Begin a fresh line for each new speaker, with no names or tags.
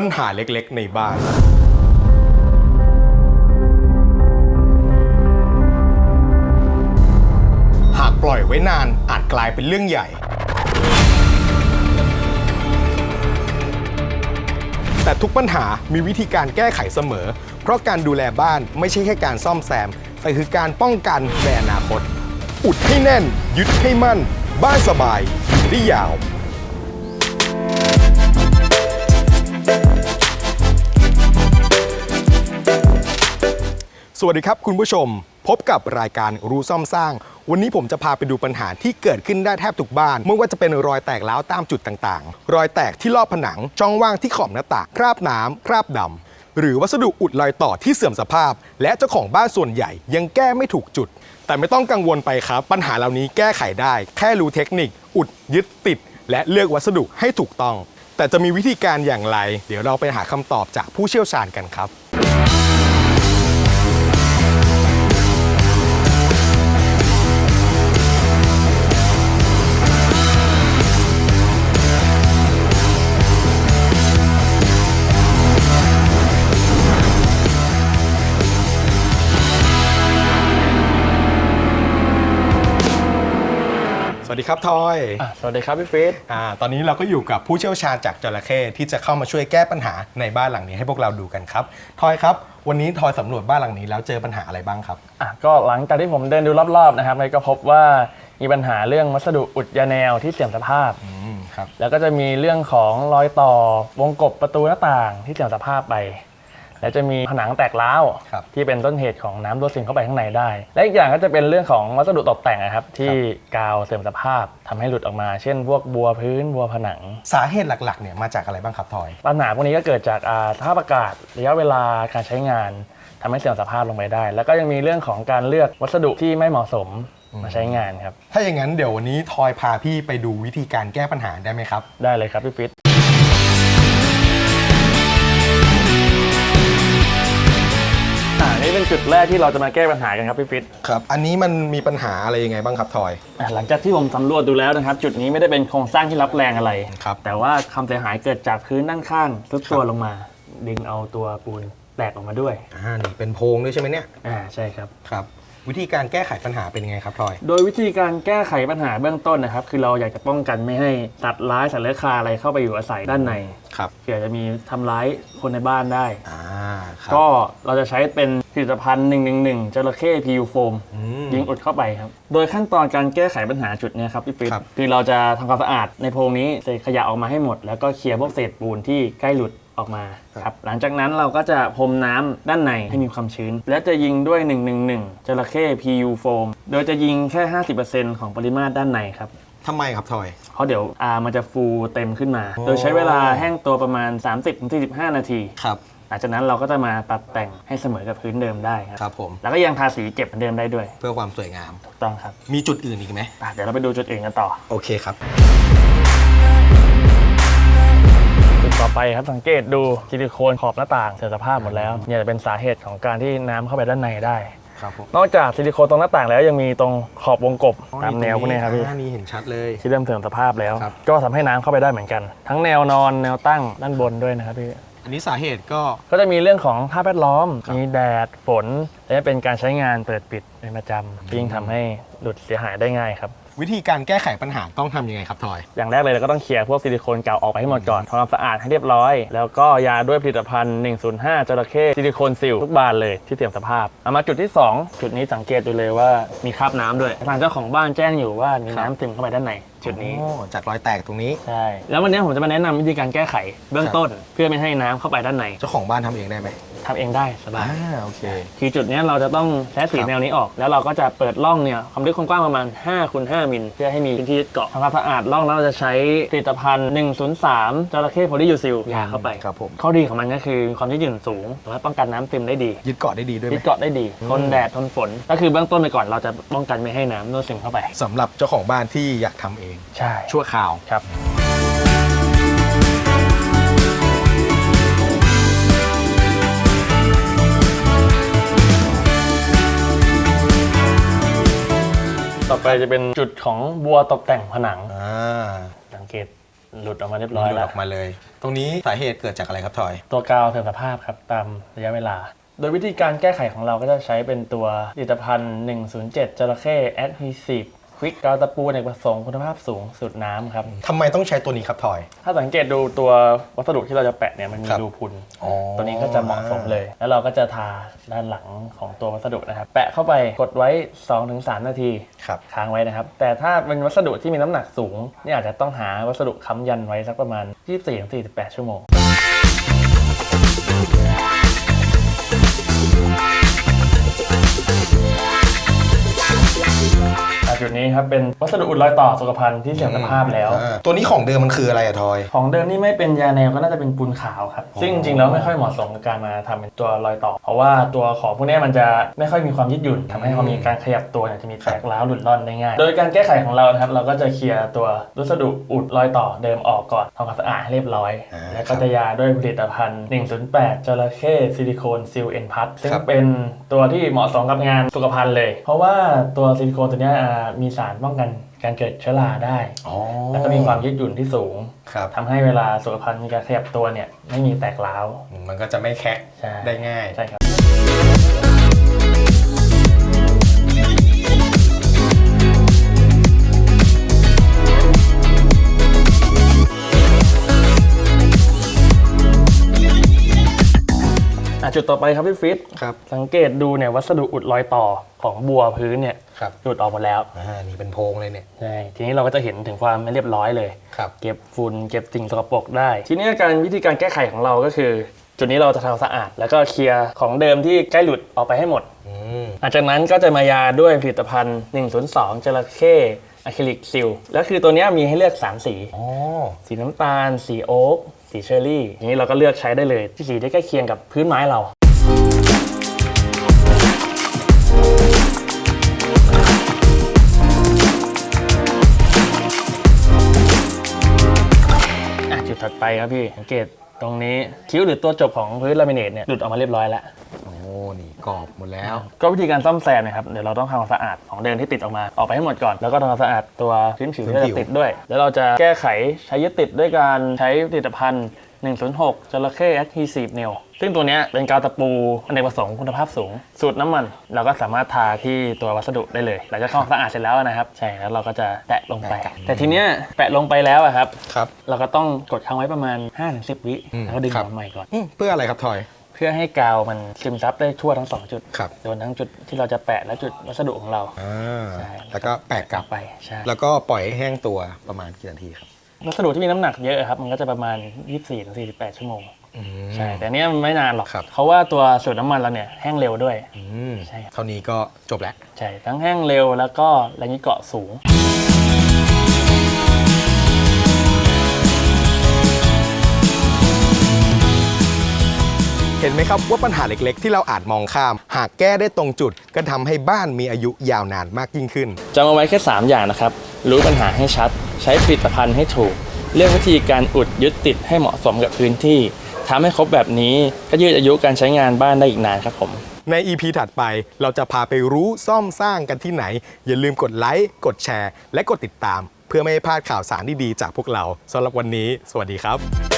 ปัญหาเล็กๆ ในบ้าน หากปล่อยไว้นานอาจกลายเป็นเรื่องใหญ่ แต่ทุกปัญหามีวิธีการแก้ไขเสมอ เพราะการดูแลบ้านไม่ใช่แค่การซ่อมแซม แต่คือการป้องกันในอนาคต อุดให้แน่น ยึดให้มั่น บ้านสบายอยู่ได้ยาว วัสดีครับคุณผู้ชม พบกับรายการรู้ซ่อมสร้าง วันนี้ผมจะพาไปดูปัญหาที่เกิดขึ้นได้แทบทุกบ้าน ไม่ว่าจะเป็นรอยแตกร้าวตามจุดต่างๆ รอยแตกที่รอบผนัง ช่องว่างที่ขอบหน้าต่างคราบน้ำคราบดำหรือวัสดุอุดรอยต่อที่เสื่อมสภาพ และเจ้าของบ้านส่วนใหญ่ยังแก้ไม่ถูกจุด แต่ไม่ต้องกังวลไปครับ ปัญหาเหล่านี้แก้ไขได้ แค่รู้เทคนิค อุดยึดติด และเลือกวัสดุให้ถูกต้อง แต่จะมีวิธีการอย่างไร เดี๋ยวเราไปหาคำตอบจากผู้เชี่ยวชาญกันครับ วัสดีครับทอย
อะสวัสดีครับพี่ฟิต
อ่าตอนนี้เราก็อยู่กับผู้เชี่ยวชาญจากจระเข้ที่จะเข้ามาช่วยแก้ปัญหาในบ้านหลังนี้ให้พวกเราดูกันครับทอยครับ วันนี้ทอยสำรวจบ้านหลังนี้แล้วเจอปัญหาอะไรบ้างครับ
อะก็หลังจากที่ผมเดินดูรอบๆนะครับก็พบว่ามีปัญหาเรื่องวัสดุอุดยาแนวที่เสื่อมสภาพ
อืมครับ
แล้วก็จะมีเรื่องของรอยต่อวงกบประตูหน้าต่างที่เสื่อมสภาพไป แล้วจะมีผนังแตกร้าว
ครับ
ที่เป็นต้นเหตุของน้ำรั่วซึมเข้าไปข้างในได้ และอีกอย่างก็จะเป็นเรื่องของวัสดุตกแต่งนะครับที่กาวเสื่อมสภาพทำให้หลุดออกมาเช่น พวกบัวพื้นบัวผนัง
สาเหตุหลักๆเนี่ยมาจากอะไรบ้างครับทอย
ปัญหาพวกนี้ก็เกิดจากอ่าสภาพอากาศระยะเวลาการใช้งานทำให้เสื่อมสภาพลงไปได้ แล้วก็ยังมีเรื่องของการเลือกวัสดุที่ไม่เหมาะสมมาใช้งานครับ
ถ้าอย่างนั้นเดี๋ยววันนี้ทอยพาพี่ไปดูวิธีการแก้ปัญหาได้ไหมครับ
ได้เลยครับพี่ฟิต อ่านี่เป็นจุดแรกที่เราจะมาแก้ปัญหากันครับพี่ฟิต
ครับ อันนี้มันมีปัญหาอะไรยังไงบ้างครับทอย
อ่าหลังจากที่ผมสำรวจดูแล้วนะครับ จุดนี้ไม่ได้เป็นโครงสร้างที่รับแรงอะไร
ครับ
แต่ว่าความเสียหายเกิดจากพื้นด้านข้างทุดตัวลงมา ดึงเอาตัวปูนแตกออกมาด้วย
อ่านี่เป็นโพรงด้วยใช่ไหมเนี่ย
อ่าใช่ครับ
ครับ วิธีการแก้ไขปัญหาเป็นยังไงครับทอย
โดยวิธีการแก้ไขปัญหาเบื้องต้นนะครับ คือเราอยากจะป้องกันไม่ให้สัตว์ร้ายสัตว์เลื้อยคลานอะไรเข้าไปอยู่อาศัยด้านใน
ครับ
เผื่อจะมีทำร้ายคนในบ้านได้
อ่าครับ
ก็เราจะใช้เป็นผลิตภัณฑ์1 1 1จระเข้พียูโฟม
อืม
ยิงอุดเข้าไปครับ โดยขั้นตอนการแก้ไขปัญหาจุดเนี้ยครับพี่ปิ๊ด
ครับ
คือเราจะทำความสะอาดในโพรงนี้เศษขยะออกมาให้หมด แล้วก็เคลียร์พวกเศษปูนที่ใกล้หลุดออกมาครับหลังจากนั้นเราก็จะพรมน้ำด้านในให้มีความชื้น และจะยิงด้วย 111จระเข้ PU โฟมโดยจะยิงแค่ 50%ของปริมาตรด้านในครับ
ทำไมครับทอย
เพราะเดี๋ยวอามันจะฟูเต็มขึ้นมา
อ๋อ
โดยใช้เวลาแห้งตัวประมาณ 30-45 นาที
ครับ
หลังจากนั้นเราก็จะมาตัดแต่งให้เสมอกับพื้นเดิมได้ครับ
ครับผม
แล้วก็ยังทาสีเก็บเหมือนเดิมได้ด้วย
เพื่อความสวยงาม
ถูกต้องครับ
มีจุดอื่นอีกไหม
อะเดี๋ยวเราไปดูจุดอื่นกันต่อ
โอเคครับ
จุดต่อไปครับสังเกตดูซิลิโคนขอบหน้าต่างเสื่อมสภาพหมดแล้วเนี่ยจะเป็นสาเหตุของการที่น้ำเข้าไปด้านในได้
ครับผม
นอกจากซิลิโคนตรงหน้าต่างแล้วยังมีตรงขอบวงกบตามแนวพวกนี้ครับพี่
อ่านี่เห็นชัดเลย
ที่เริ่มเสื่อมสภาพแล้ว
ครับ
ก็ทำให้น้ำเข้าไปได้เหมือนกัน ทั้งแนวนอนแนวตั้งด้านบนด้วยนะครับพี่
อันนี้สาเหตุก็
ก็จะมีเรื่องของท่าแวดล้อม
ครับ
มีแดด ฝน และเป็นการใช้งานเปิดปิดเป็นประจำที่ยิ่งทำให้หลุดเสียหายได้ง่ายครับ
วิธีการแก้ไขปัญหาต้องทำยังไงครับทอย
อย่างแรกเลยเราก็ต้องเคลียร์พวกซิลิโคนเก่าออกไปให้หมดก่อนทำความสะอาดให้เรียบร้อย แล้วก็ยาด้วยผลิตภัณฑ์ 105จระเข้ซิลิโคนซิลทุกบานเลยที่เสื่อมสภาพเอามาจุดที่ 2 จุดนี้สังเกตดูเลยว่ามีคราบน้ำด้วยทางเจ้าของบ้านแจ้งอยู่ว่ามีน้ำซึมเข้าไปด้านในจุดนี้
อ๋อจากรอยแตกตรงนี้
ใช่ แล้ววันนี้ผมจะมาแนะนำวิธีการแก้ไขเบื้องต้น เพื่อไม่ให้น้ำเข้าไปด้านใน
เจ้าของบ้านทำเองได้ไหม
ทำเองได้สบาย
อ่าโอเค
คือจุดเนี้ยเราจะต้องแท้สี
ครับ
แนวนี้ออก แล้วเราก็จะเปิดร่องเนี่ยความลึกความกว้างประมาณ5คูณ5มิลเพื่อให้มีพื้นที่ยึดเกาะทำความสะอาดร่องแล้วเราจะใช้ผลิตภัณฑ์ 103จระเข้โพลียูซิลยาเข้าไป
ครับผม
ข้อดีของมันก็คือมีความยืดหยุ่นสูงสามารถป้องกันน้ำซึมได้ดี
ยึดเกาะได้ดีด้วยไห
ยึ
ม
ดเกาะได้ดีทนแดดทนฝน ก็คือเบื้องต้นไปก่อนเราจะป้องกันไม่ให้น้ำรั่วซึมเข้าไป
สำหรับเจ้าของบ้านที่อยากทำเอง
ใช่
ชั่วคราว
ครับ ต่อไปจะเป็นจุดของบัวตกแต่งผนัง
อ่า
สังเกตหลุดออกมาเรียบ
ห
ร้อย
ลุด
แล้
อ
ว
อกมาเลย ตรงนี้สาเหตุเกิดจากอะไรครับทอย
ตัวกาวเสื่อมสภาพครับ ตามระยะเวลา โดยวิธีการแก้ไขของเราก็จะใช้เป็นตัวผลิตภัณฑ์ 107จระเข้ Adhesive ค วิกกาวตะปูในกประสงค์คุณภาพสูงสูตรน้ำครับ
ทำไมต้องใช้ตัวนี้ครับทอย
ถ้าสังเกตดูตัววัสดุที่เราจะแปะเนี่ยมันมี
ครับ
รูพุน
อ๋อ
ตัวนี้ก็จะเหมาะสมเลย แล้วเราก็จะทาด้านหลังของตัววัสดุนะครับ แปะเข้าไปกดไว้ 2-3 นาที
ครับ
ค้างไว้นะครับ แต่ถ้าเป็นวัสดุที่มีน้ำหนักสูงเนี่ยอาจจะต้องหาวัสดุค้ำยันไว้สักประมาณ 24-48 ชั่วโมง ครับเป็นวัสดุอุดรอยต่อสุขภัณฑ์ที่เสื่อมสภาพแล้ว
อ่าตัวนี้ของเดิมมันคืออะไรอะทอย
ของเดิมนี่ไม่เป็นยาแนวก็น่าจะเป็นปูนขาวครับ ซึ่งจริงๆแล้วไม่ค่อยเหมาะสมกับการมาทำเป็นตัวรอยต่อ เพราะว่าตัวของพวกนี้มันจะไม่ค่อยมีความยืดหยุ่นทำให้พอมีการขยับตัวเนี่ยจะมีแตกร้าวหลุดร่อนได้ง่าย โดยการแก้ไขของเรานะครับเราก็จะเคลียร์ตัววัสดุอุดรอยต่อเดิมออกก่อนทำความสะอาดให้เรียบร้อย
อ่า
แล้วก็จะยาด้วยผลิตภัณฑ์ 108จระเข้ซิลิโคนซิลเอ็นพัทซึ่ง
ครับ
เป็นตัวที่เหมาะสมกับงานสุขภัณฑ์เลย เพราะว่าตัวซิลิโคนตัวเนี้ยอ่ามีสารป้องกันการเกิดเชื้อราได้
อ๋อ
แล้วก็มีความยืดหยุ่นที่สูง
ครับ
ทำให้เวลาสุขภัณฑ์มีการขยับตัวเนี่ยไม่มีแตกร้าว
มันก็จะไม่แคะ
ใช่
ได้ง่าย
ใช่ครับ จุดต่อไปครับพี่ฟิต
ครับ
สังเกตดูเนี่ยวัสดุอุดรอยต่อของบัวพื้นเนี่ย
ครับ
หลุดออกหมดแล้ว
อ่านี่เป็นโพรงเลยเนี่ย
ใช่ทีนี้เราก็จะเห็นถึงความไม่เรียบร้อยเลย
ครับ
เก็บฝุ่นเก็บสิ่งสกปรกได้ ทีนี้การวิธีการแก้ไขของเราก็คือ จุดนี้เราจะทำความสะอาด แล้วก็เคลียร์ของเดิมที่ใกล้หลุดออกไปให้หมด
อืม
หลังจากนั้นก็จะมายาด้วยผลิตภัณฑ์ 102จระเข้ อะคริลิกซิลแล้วคือตัวเนี้ยมีให้เลือก 3 สี
อ๋อ
สีน้ำตาล สีโอ๊กสีเชอร์รี่ทีนี้เราก็เลือกใช้ได้เลยที่สีที่ใกล้เคียงกับพื้นไม้เราอะจุดถัดไปครับพี่สังเกต ตรงนี้คิ้วหรือตัวจบของพื้นลามิเนตเนี่ยหลุดออกมาเรียบร้อยแล้ว
โอ้นี่กรอบหมดแล้ว
ก็วิธีการซ่อมแซมนะครับเดี๋ยวเราต้องทำความสะอาดของเดิมที่ติดออกมาออกไปให้หมดก่อนแล้วก็ทำความสะอาดตัวพื้นผิว
พื้น
ที่
ผิ
จะ
ว
ติดด้วย แล้วเราจะแก้ไขใช้ยึดติดด้วยการใช้ผลิตภัณฑ์ 106จระเข้ Adhesive Nail ซึ่งตัวเนี้ยเป็นกาวตะปูอเนกประสงค์คุณภาพสูง สูตรน้ำมัน เราก็สามารถทาที่ตัววัสดุได้เลยหลังจากทำความสะอาดเสร็จแล้วนะครับ ใช่แล้วเราก็จะแตะลงไป แต่ทีเนี้ยแปะลงไปแล้วอะครับ
ครับ
เราก็ต้องกดค้างไว้ประมาณ 5-10 วิ
อืม
แล้วก็ดึง
ครั
อบอกมาใหม่ก่อน
อืมเพื่ออะไรครับทอย
เพื่อให้กาวมันซึมซับได้ทั่วทั้งสองจุด
ครับ
โดนทั้งจุดที่เราจะแปะและจุดวัสดุของเรา
อ่า
ใช่
แล้วก็แปะกลับ
ไปใช่
แล้วก็ปล่อยให้แห้งตัวประมาณกี่นาทีครับ
วัสดุที่มีน้ำหนักเยอะครับมันก็จะประมาณ 24-48 ชั่วโมง
อืม
ใช่แต่เนี้ยมันไม่นานหรอก
ครับ
เพราะว่าตัวสูตรน้ำมันเราเนี่ยแห้งเร็วด้วย
อืม
ใช่ครับ
เท่านี้ก็จบแล้ว
ใช่ทั้งแห้งเร็วแล้วก็แรงยึดเกาะสูง
เห็นไหมครับว่าปัญหาเล็กๆ ที่เราอาจมองข้าม หากแก้ได้ตรงจุด ก็ทำให้บ้านมีอายุยาวนานมากยิ่งขึ้น
จำเอาไว้แค่ 3 อย่างนะครับ รู้ปัญหาให้ชัด ใช้ผลิตภัณฑ์ให้ถูก เลือกวิธีการอุดยึดติดให้เหมาะสมกับพื้นที่ทำให้ครบแบบนี้ก็ยืดอายุการใช้งานบ้านได้อีกนานครับผม
ใน EP ถัดไปเราจะพาไปรู้ซ่อมสร้างกันที่ไหน อย่าลืมกดไลค์กดแชร์ และกดติดตาม เพื่อไม่ให้พลาดข่าวสารดีๆจากพวกเราสำหรับวันนี้ สวัสดีครับ